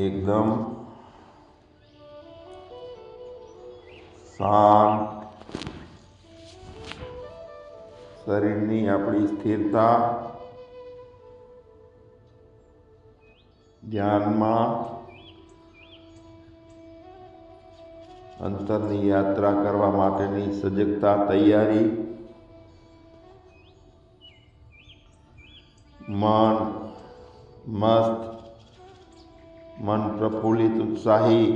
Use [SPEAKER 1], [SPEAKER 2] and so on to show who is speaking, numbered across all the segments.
[SPEAKER 1] એકદમ શાંત શરીરની આપણી સ્થિરતા ધ્યાનમાં અંતરની યાત્રા કરવા માટેની સજગતા તૈયારી। મન મસ્ત મન પ્રફુલ્લિત ઉત્સાહી.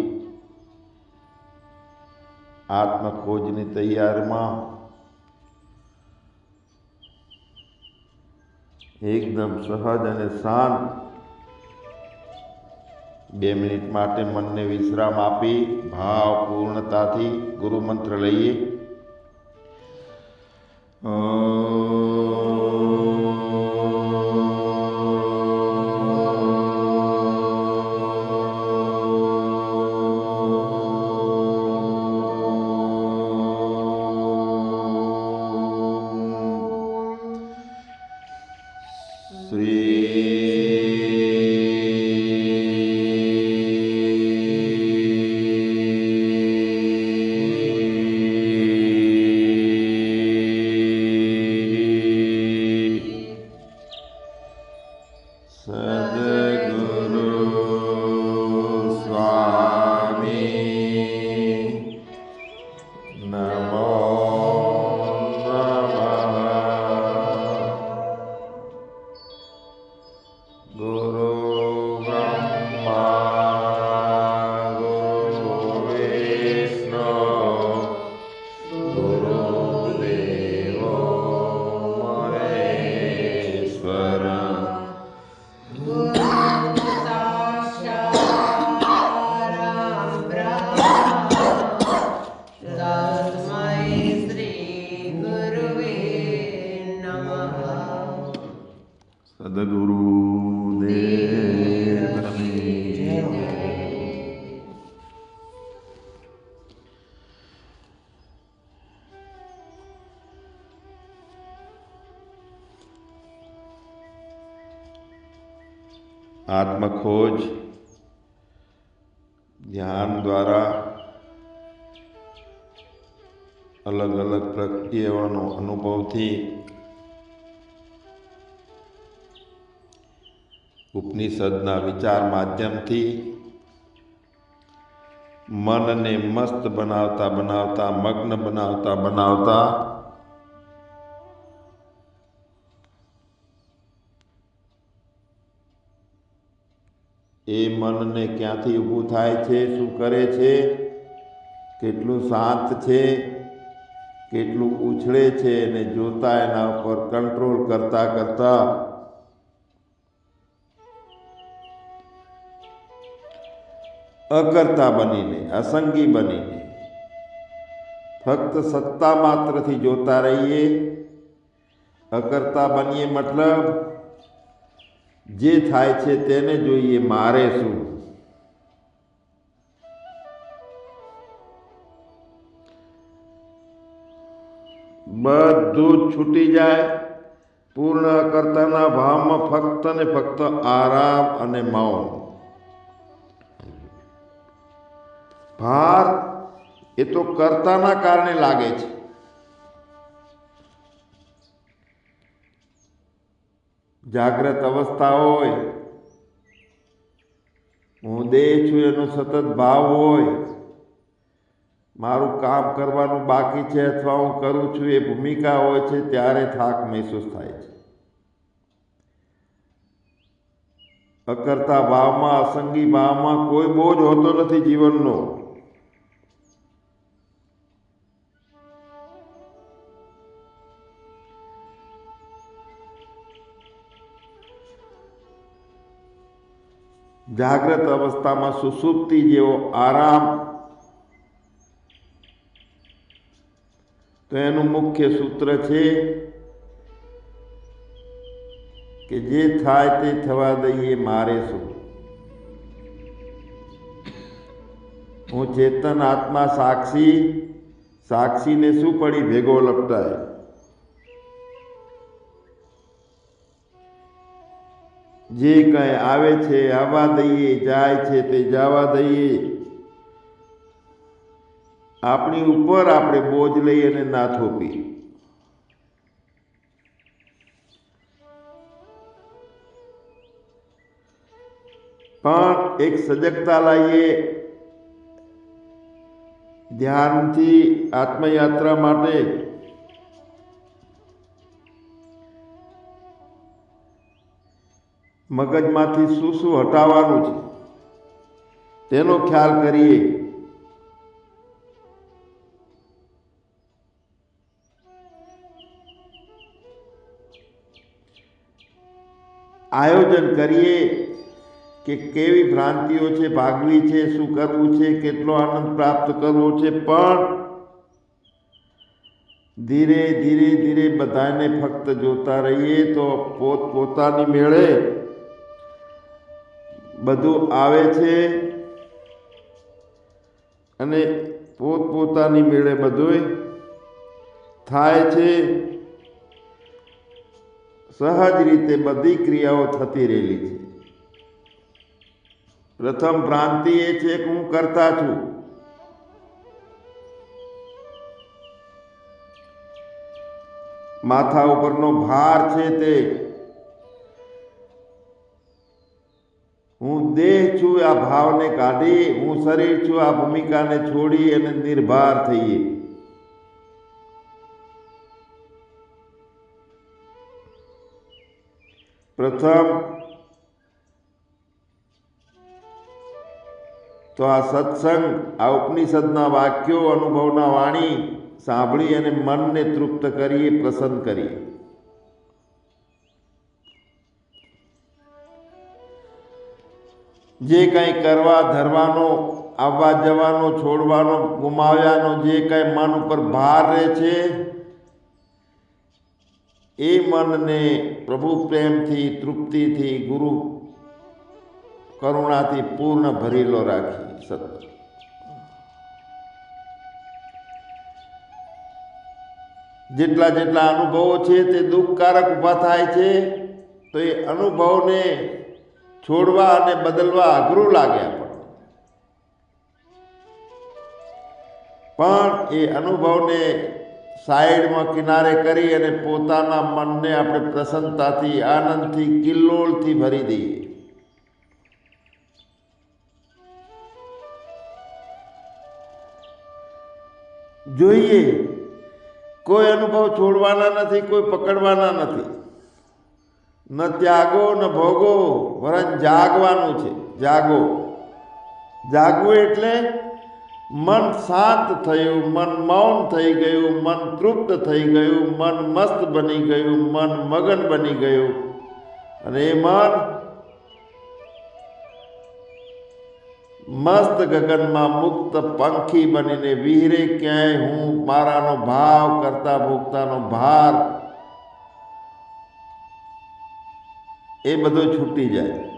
[SPEAKER 1] આત્મખોજની તૈયારમાં એકદમ સહજ અને શાંત બે મિનિટ માટે મનને વિશ્રામ આપી ભાવ પૂર્ણતાથી ગુરુમંત્ર લઈએ. શ્રી સદગુરુ દેવની જય આત્મખોજ ધ્યાન દ્વારા અલગ અલગ પ્રક્રિયાઓનો અનુભવથી ઉપનિષદના વિચાર માધ્યમથી મનને મસ્ત બનાવતા બનાવતા, મગ્ન બનાવતા બનાવતા એ મનને ક્યાંથી ઊભું થાય છે, શું કરે છે, કેટલું શાંત છે, કેટલું ઉછળે છે અને જોતા એના ઉપર કંટ્રોલ કરતા કરતા અકર્તા બનીને, અસંગી બનીને, ફક્ત સત્તા માત્રથી જોતા રહીએ. અકર્તા બનીએ મતલબ જે થાય છે તેને જોઈએ મારે શું? બધું છૂટી જાય. પૂર્ણ અકર્તાના ભાવમાં ફક્ત ને ફક્ત આરામ અને મૌન. ભાર એ તો કર્તાના કારણે લાગે છે. જાગ્રત અવસ્થા હોય, હું દેહ છું એનો સતત ભાવ હોય, મારું કામ કરવાનું બાકી છે અથવા હું કરું છું એ ભૂમિકા હોય છે, ત્યારે થાક મહેસૂસ થાય છે. અકર્તા ભાવમાં, અસંગી ભાવમાં કોઈ બોજ હોતો નથી જીવનનો. જાગ્રત અવસ્થામાં સુસુપ્તિ જેવો આરામ. તો એનું મુખ્ય સૂત્ર છે કે જે થાય તે થવા દઈએ મારે શું? હું ચેતન આત્મા સાક્ષી, સાક્ષીને શું પડી? ભેગો લપટાય. જે કંઈ આવે છે, આવવા દઈએ, જાય છે તે જવા દઈએ. આપણી ઉપર આપણે બોજ લઈ અને ના થોપી પણ એક સજગતા લાવીએ ધ્યાનથી આત્મયાત્રા માટે મગજમાંથી શું શું હટાવવાનું છે? તેનો ખ્યાલ કરીએ. આયોજન કરીએ કે કેવી ભ્રાંતિઓ છે, ભાગવી છે, શું કરવું છે, કેટલો આનંદ પ્રાપ્ત કરવો છે, પણ ધીરે ધીરે ધીરે બધાને ફક્ત જોતા રહીએ તો પોત પોતાની મેળે બધું આવે છે અને પોતપોતાની મેળે બધું થાય છે. સહજ રીતે બધી ક્રિયાઓ થતી રહેલી છે. પ્રથમ ભ્રાંતિ એ છે કે હું કરતા છું. માથા ઉપરનો ભાર છે તે દેહ છું, આ ભાવને કાઢી, હું શરીર છું, આ ભૂમિકાને છોડી અને નિર્ભાર થઈએ. પ્રથમ, તો આ સત્સંગ, આ ઉપનિષદના વાક્યો, અનુભવના વાણી સાંભળી અને મનને તૃપ્ત કરીએ, પ્રસન્ન કરીએ. જે કંઈ કરવા, ધરવાનો, આવવા જવાનો, છોડવાનો, ગુમાવ્યાનો જે કંઈ મન ઉપર ભાર રહે છે, એ મનને પ્રભુ પ્રેમથી, તૃપ્તિથી, ગુરુ કરુણાથી પૂર્ણ ભરેલો રાખી સત્ય. જેટલા જેટલા અનુભવો છે તે દુઃખકારક ઊભા થાય છે, તો એ અનુભવને છોડવા અને બદલવા અઘરું લાગે આપણને. પણ એ અનુભવને સાઈડમાં કિનારે કરી અને પોતાના મનને આપણે પ્રસન્નતાથી, આનંદથી કિલ્લોળથી ભરી દઈએ. જોઈએ, કોઈ અનુભવ છોડવાના નથી, કોઈ પકડવાના નથી. ન ત્યાગો, ન ભોગો, વરન જાગવાનું છે. જાગો. જાગવું એટલે મન શાંત થયું, મન મૌન થઈ ગયું, મન તૃપ્ત થઈ ગયું, મન મસ્ત બની ગયું, મન મગન બની ગયું. અને એ મન મસ્ત ગગનમાં મુક્ત પંખી બનીને વિહરે ક્યાંય હું મારાનો ભાવ કરતા ભોગતાનો ભાર એ બધો છૂટી જાય.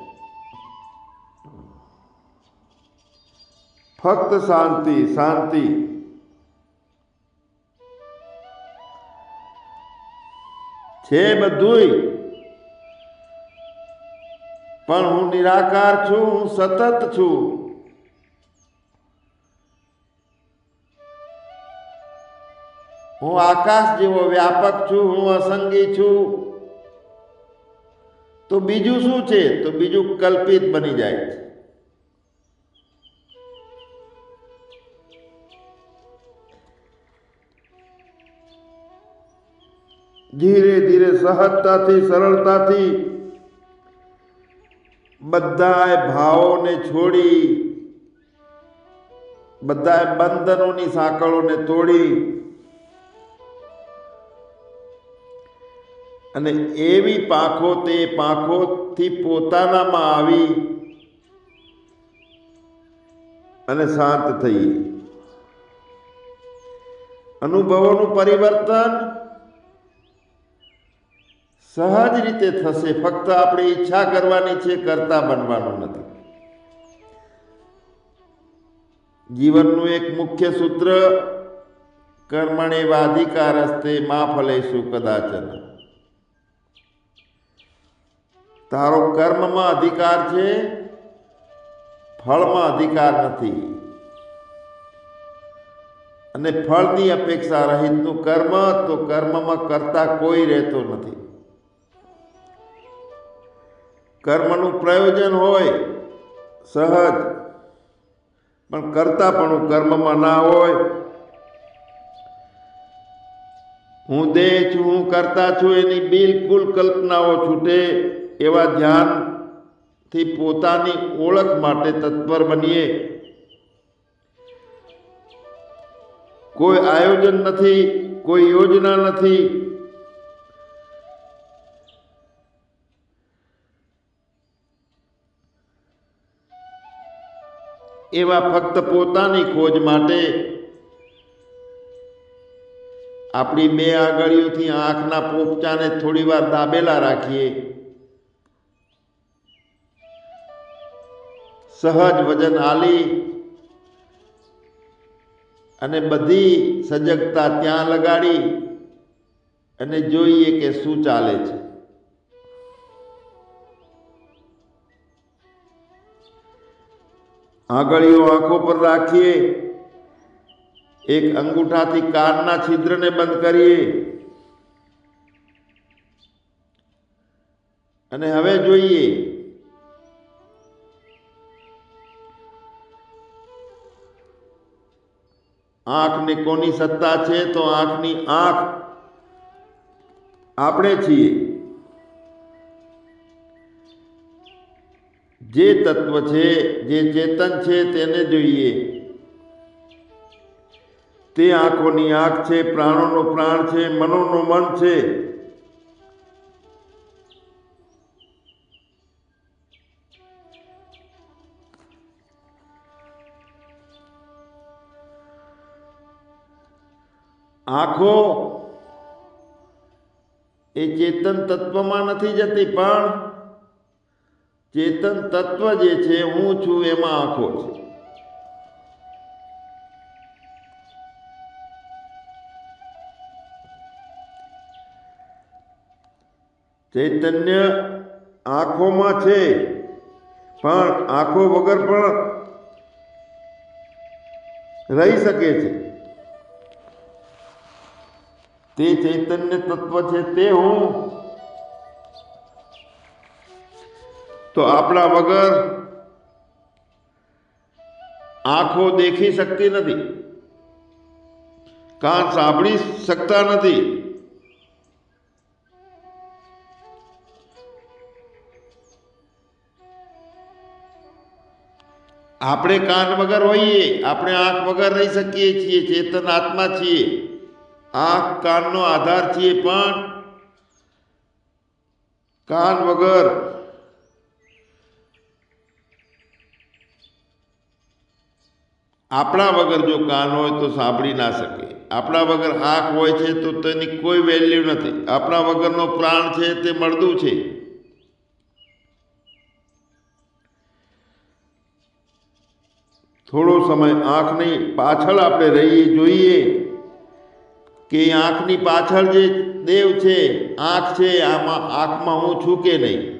[SPEAKER 1] ફક્ત શાંતિ શાંતિ. છે બધુંય. પણ હું નિરાકાર છું, હું સતત છું. હું આકાશ જેવો વ્યાપક છું, હું અસંગી છું. તો બીજું શું છે? તો બીજું કલ્પિત બની જાય છે. ધીરે ધીરે સહજતાથી, સરળતાથી બધાય ભાવોને છોડી બધાય બંધનોની સાંકળોને તોડી અને એવી પાંખો તે પાંખોથી પોતાનામાં આવી અને શાંત થઈ. અનુભવોનું પરિવર્તન સહજ રીતે થશે. ફક્ત આપણે ઈચ્છા કરવાની છે, કરતા બનવાનું નથી. જીવનનું એક મુખ્ય સૂત્ર કર્મણે વાધિકારસ્તે મા ફલેશું કદાચન. તારો કર્મમાં અધિકાર છે, ફળમાં અધિકાર નથી. અને ફળની અપેક્ષા રહિતનું કર્મ, તો કર્મમાં કરતા કોઈ રહેતો નથી. કર્મનું પ્રયોજન હોય, સહજ. પણ કરતા પણ કર્મમાં ના હોય. હું દેહ છું, હું કરતા છું, એની બિલકુલ કલ્પનાઓ છૂટે. એવા ધ્યાનથી પોતાની ઓળખ માટે તત્પર બનીએ. કોઈ આયોજન નથી, કોઈ યોજના નથી. એવા ફક્ત પોતાની ખોજ માટે આપણી બે આંગળીઓથી આંખના પોપચાને થોડી વાર દાબેલા રાખીએ. સહજ વજન આલી અને બધી સજગતા ત્યાં લગાડી અને જોઈએ કે શું ચાલે છે. આંગળીઓ આંખો પર રાખીએ, એક અંગૂઠાથી કારના છિદ્રને બંધ કરીએ અને હવે જોઈએ આંખને કોની સત્તા છે તો આંખની આંખ આપણે છીએ. જે તત્વ છે, જે ચેતન છે તેને જોઈએ. તે આંખોની આંખ છે, પ્રાણોનો પ્રાણ છે, મનોનો મન છે. આંખો એ ચેતન તત્વમાં નથી જતી, પણ ચેતન તત્વ જે છે, હું છું એમાં આંખો છે. ચૈતન્ય આંખોમાં છે, પણ આંખો વગર પણ રહી શકે છે. તે ચૈતન્ય તત્વ છે તે હું તો આપણા વગર આંખો દેખી શકતી નથી કાન સાંભળી શકતા નથી આપણે કાન વગર હોઈએ આપણે આંખ વગર રહી શકીએ છીએ ચેતન આત્મા છીએ આંખ, કાનનો આધાર છીએ પણ કાન વગર આપણા વગર જો કાન હોય તો સાંભળી ના શકે. આપણા વગર આંખ હોય છે તો તેની કોઈ વેલ્યુ નથી. આપણા વગરનો પ્રાણ છે તે મળદું છે. થોડો સમય આંખની પાછળ આપણે રહીએ, જોઈએ. કે આંખની પાછળ જે દેવ છે, આંખ છે, આમાં આંખમાં હું છું કે નહીં?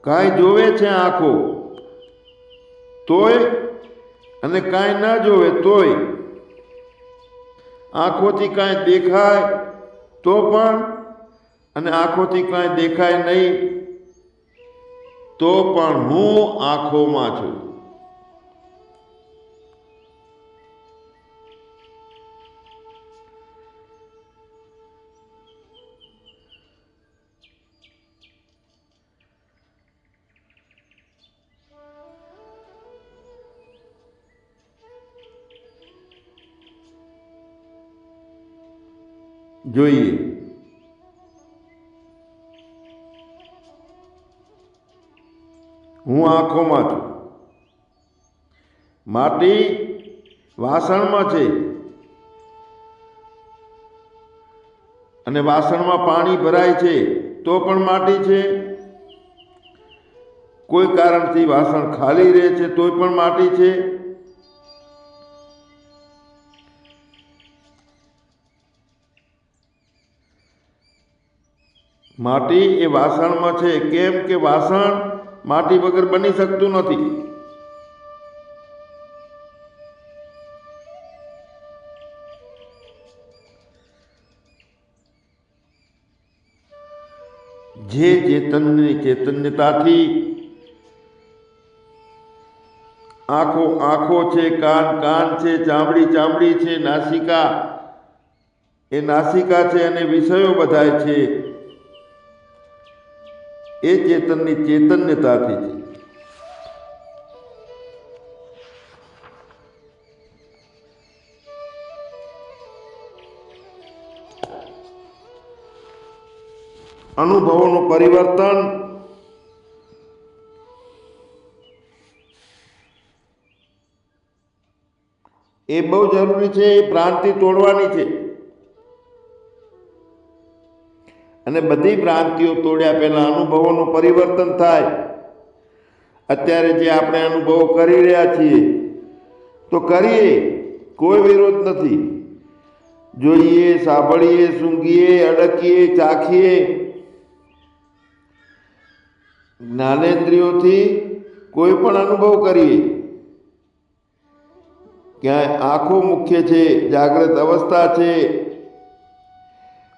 [SPEAKER 1] કાંઈ જોવે છે આંખો? તોય અને કાંઈ ના જોવે તોય? આંખોથી કાંઈ દેખાય તો પણ અને આંખોથી કાંઈ દેખાય નહીં તો પણ હું આંખોમાં છું. જોઈએ. હું આંખોમાં છું. માટી વાસણમાં છે. અને વાસણમાં પાણી ભરાય છે, તો પણ માટી છે. કોઈ કારણથી વાસણ ખાલી રહે છે, તોય પણ માટી છે. માટી એ વાસણમાં છે. કેમ કે વાસણ માટી વગર બની શકતું નથી. જે ચેતનની ચેતન્યતાથી આંખો આંખો છે, કાન કાન છે, ચામડી ચામડી છે, નાસિકા એ નાસિકા છે અને વિષયો બધાય છે. એ ચેતનની ચેતન્યતાથી છે. અનુભવોનું પરિવર્તન. એ બહુ જરૂરી છે એ ભ્રાંતિ તોડવાની છે. અને બધી ભ્રાંતિઓ તોડ્યા પહેલા અનુભવોનું પરિવર્તન થાય. અત્યારે જે આપણે અનુભવો કરી રહ્યા છીએ, તો કરીએ, કોઈ વિરોધ નથી. જોઈએ, સાંભળીએ, સૂંઘીએ, અડકીએ, ચાખીએ. જ્ઞાનેન્દ્રિયોથી કોઈ પણ અનુભવ કરીએ. ક્યાંય આંખો મુખ્ય છે, જાગ્રત અવસ્થા છે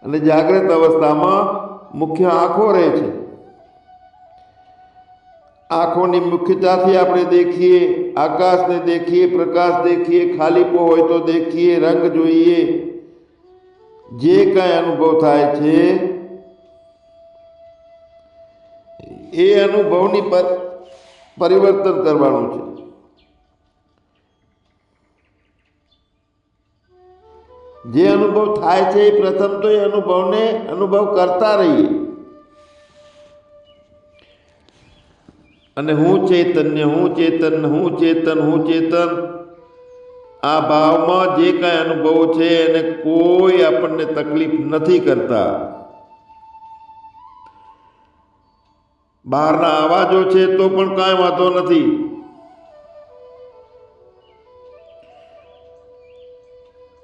[SPEAKER 1] અને જાગૃત અવસ્થામાં મુખ્ય આંખો રહે છે. આંખોની મુખ્યતાથી આપણે દેખીએ, આકાશને દેખીએ, પ્રકાશ દેખીએ ખાલીપો હોય તો દેખીએ, રંગ જોઈએ. જે કાંઈ અનુભવ થાય છે, એ અનુભવની પર, પરિવર્તન કરવાનું છે. જે અનુભવ થાય છે એ પ્રથમ તો એ અનુભવને અનુભવ કરતા રહીએ. અને હું ચૈતન્ય હું ચેતન હું ચેતન હું ચેતન, આ ભાવમાં જે કાંઈ અનુભવો છે એને કોઈ આપણને તકલીફ નથી કરતા. બહારના અવાજો છે તો પણ કાંઈ વાંધો નથી.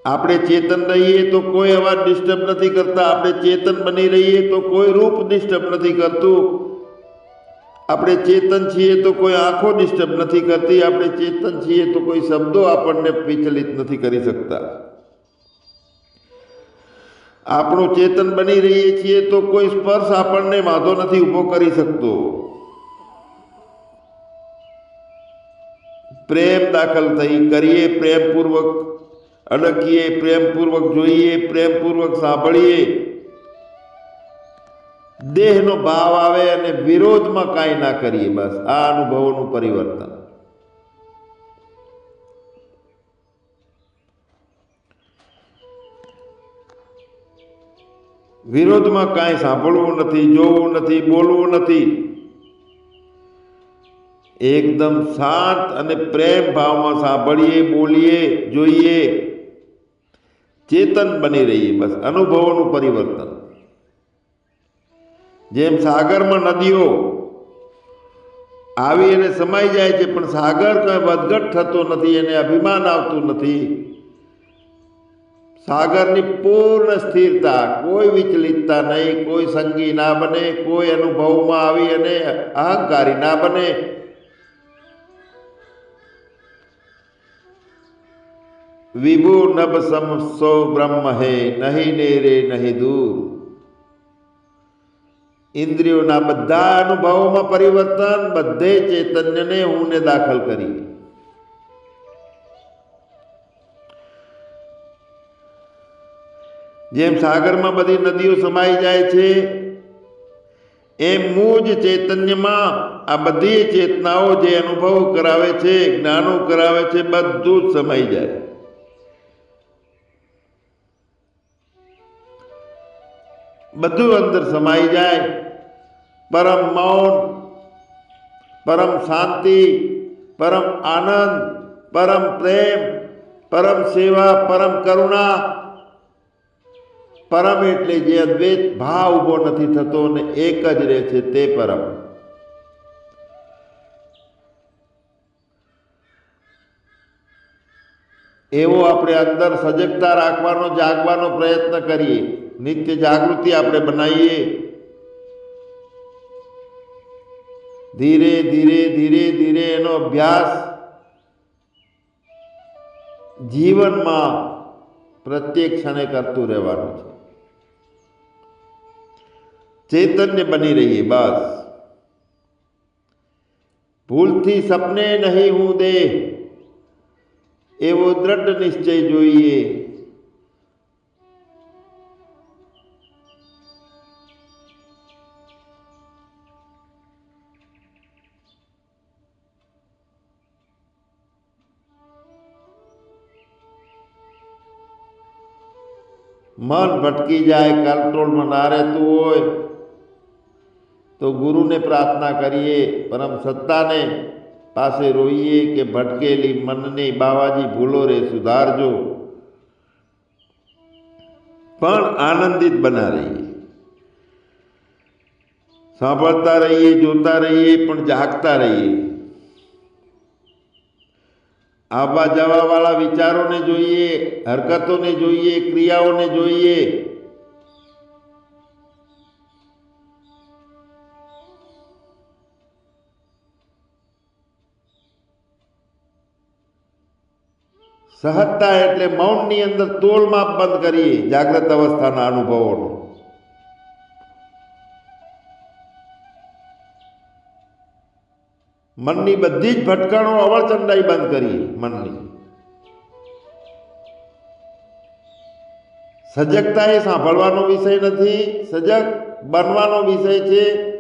[SPEAKER 1] આપણે ચેતન રહીએ તો કોઈ અવાજ ડિસ્ટર્બ નથી કરતા. આપણે ચેતન બની રહીએ તો કોઈ રૂપ ડિસ્ટર્બ નથી કરતું. આપણે ચેતન છીએ તો કોઈ આંખો ડિસ્ટર્બ નથી કરતી. આપણે ચેતન છીએ તો કોઈ શબ્દો આપણને વિચલિત નથી કરી શકતા. આપણું ચેતન બની રહીએ છીએ તો કોઈ સ્પર્શ આપણને વાંધો નથી ઊભો કરી શકતો. પ્રેમ દાખલ થઈ, કરીએ પ્રેમપૂર્વક. અડકીએ, પ્રેમપૂર્વક જોઈએ, પ્રેમપૂર્વક સાંભળીએ. દેહનો ભાવ આવે અને વિરોધમાં કાંઈ ના કરીએ બસ, આ અનુભવોનું પરિવર્તન. વિરોધમાં કાંઈ સાંભળવું નથી, જોવું નથી, બોલવું નથી. એકદમ શાંત અને પ્રેમ ભાવમાં સાંભળીએ, બોલીએ, જોઈએ. ચેતન બની રહીએ, બસ અનુભવોનું પરિવર્તન. જેમ સાગરમાં નદીઓ આવી અને સમાઈ જાય છે, પણ સાગર કંઈ વધઘટ થતો નથી, એને અભિમાન આવતું નથી. સાગરની પૂર્ણ સ્થિરતા, કોઈ વિચલિતતા નહીં, કોઈ સંગી ના બને, કોઈ અનુભવમાં આવી અને અહંકારી ના બને. વિભુ નભ સમ સો બ્રહ્મ હે નહીં ને રે નહીં દૂર. ઇન્દ્રિયોના બધા અનુભવોમાં પરિવર્તન, બધે ચૈતન્યને હુંને દાખલ કરી જેમ સાગરમાં બધી નદીઓ સમાઈ જાય છે, એમ મૂજ ચૈતન્યમાં આ બધી ચેતનાઓ જે અનુભવ કરાવે છે, જ્ઞાનો કરાવે છે, બધું જ સમાઈ જાય. બધું અંદર સમાઈ જાય. પરમ મૌન, પરમ શાંતિ, પરમ આનંદ, પરમ પ્રેમ, પરમ સેવા, પરમ કરુણા. પરમ એટલે જે અદ્વૈત ભાવ ઊભો નથી થતો અને એક જ રહે છે તે પરમ. એવો આપણે અંદર સજગતા રાખવાનો, જાગવાનો પ્રયત્ન કરીએ. નિત્ય જાગૃતિ આપણે બનાવીએ. ધીરે ધીરે ધીરે ધીરે એનો અભ્યાસ જીવનમાં પ્રત્યેક ક્ષણે કરતું રહેવાનું છે. ચેતન્ય બની રહીએ બસ. ભૂલથી સપને નહીં હું દે એવો દ્રઢ નિશ્ચય જોઈએ. મન ભટકી જાય કંટ્રોલમાં ના રહેતું હોય તો ગુરુને પ્રાર્થના કરીએ પરમ સત્તાને પાસે રોઈએ કે ભટકેલી મનની બાવાજી ભૂલો રે સુધારજો પણ આનંદિત બના રહીએ સાંભળતા રહીએ જોતા રહીએ પણ જાગતા રહીએ આવવા જવાવાળા વિચારોને જોઈએ, હરકતોને જોઈએ, ક્રિયાઓને જોઈએ. સહજતા એટલે મૌનની અંદર તોલ માપ બંધ કરીએ, જાગ્રત અવસ્થાના અનુભવોનો. મનની બધી જ ભટકણો અવળચંડાઈ બંધ કરીએ, મનની. સજગતા એ સાંભળવાનો વિષય નથી, સજગ બનવાનો વિષય છે.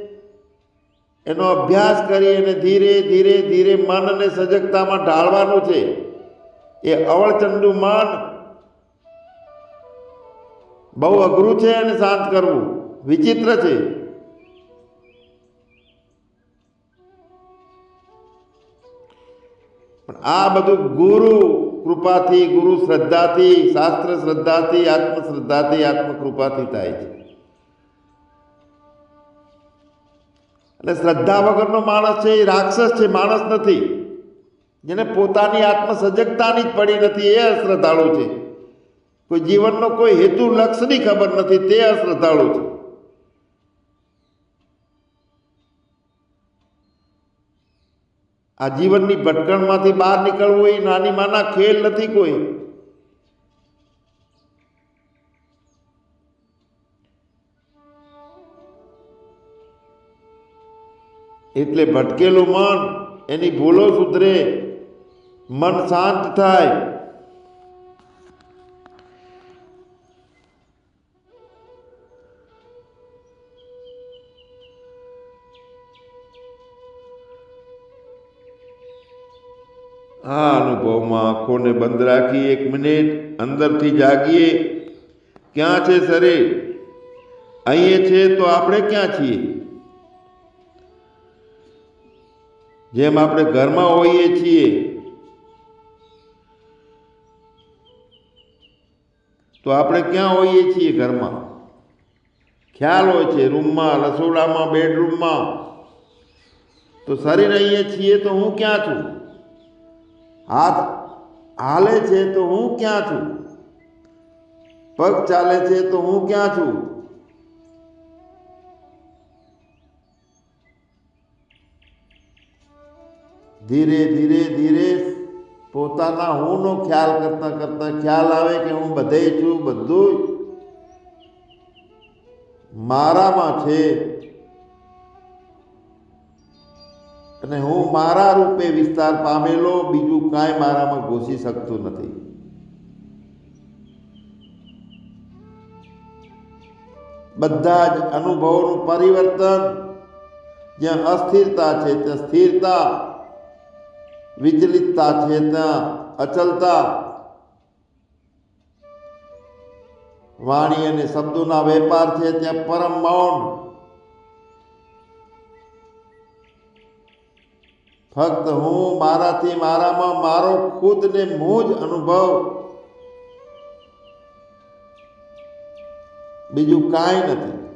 [SPEAKER 1] એનો અભ્યાસ કરી અને ધીરે ધીરે ધીરે મનને સજગતામાં ઢાળવાનું છે. એ અવળચંડુ મન બહુ અઘરું છે અને શાંત કરવું વિચિત્ર છે. પણ આ બધું ગુરુ કૃપાથી, ગુરુ શ્રદ્ધાથી, શાસ્ત્ર શ્રદ્ધાથી આત્મશ્રદ્ધાથી આત્મકૃપાથી થાય છે. એટલે શ્રદ્ધા વગરનો માણસ છે, એ રાક્ષસ છે, માણસ નથી. જેને પોતાની આત્મ સજગતાની જ પડી નથી, એ અશ્રદ્ધાળુ છે. કોઈ જીવનનો કોઈ હેતુ લક્ષ્યની ખબર નથી, તે અશ્રદ્ધાળુ છે. આ જીવનની ભટકણમાંથી બહાર નીકળવું એ નાની માના ખેલ નથી કોઈ. એટલે ભટકેલું મન, એની ભૂલો સુધરે. મન શાંત થાય. આ અનુભવમાં આંખોને બંધ રાખી એક મિનિટ અંદરથી જાગીએ. ક્યાં છે શરીર અહીંયા છે તો આપણે ક્યાં છીએ? જેમ આપણે ઘરમાં હોઈએ છીએ. તો આપણે ક્યાં હોઈએ છીએ ઘરમાં? ખ્યાલ હોય છે રૂમમાં, રસોડામાં, બેડરૂમમાં. તો શરીર અહીંયા છીએ તો હું ક્યાં છું? હાથ હાલે છે તો હું ક્યાં છું પગ ચાલે છે તો હું ક્યાં છું ધીરે ધીરે ધીરે પોતાના હુંનો ખ્યાલ કરતા કરતા ખ્યાલ આવે કે હું બધે છું, બધું મારામાં છે અને હું મારા રૂપે વિસ્તાર પામેલો, બીજું કાંઈ મારામાં ઘૂસી શકતું નથી. બધા જ અનુભવોનું પરિવર્તન જ્યાં અસ્થિરતા છે ત્યાં સ્થિરતા, વિચલિતતા છે ત્યાં અચલતા. વાણી અને શબ્દોના વેપાર છે ત્યાં પરમ મૌન. ફક્ત હું મારાથી મારામાં મારો ખુદને હું અનુભવ. બીજું કાંઈ નથી.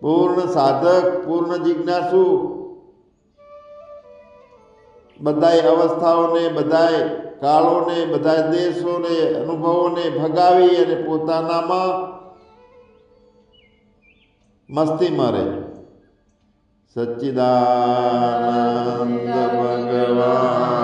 [SPEAKER 1] પૂર્ણ સાધક, પૂર્ણ જિજ્ઞાસુ. બધાય અવસ્થાઓને, બધાય કાળોને બધા દેશોને, અનુભવોને ભગાવી અને પોતાનામાં મસ્તી મારે. સચ્ચિદાનંદ ભગવાન.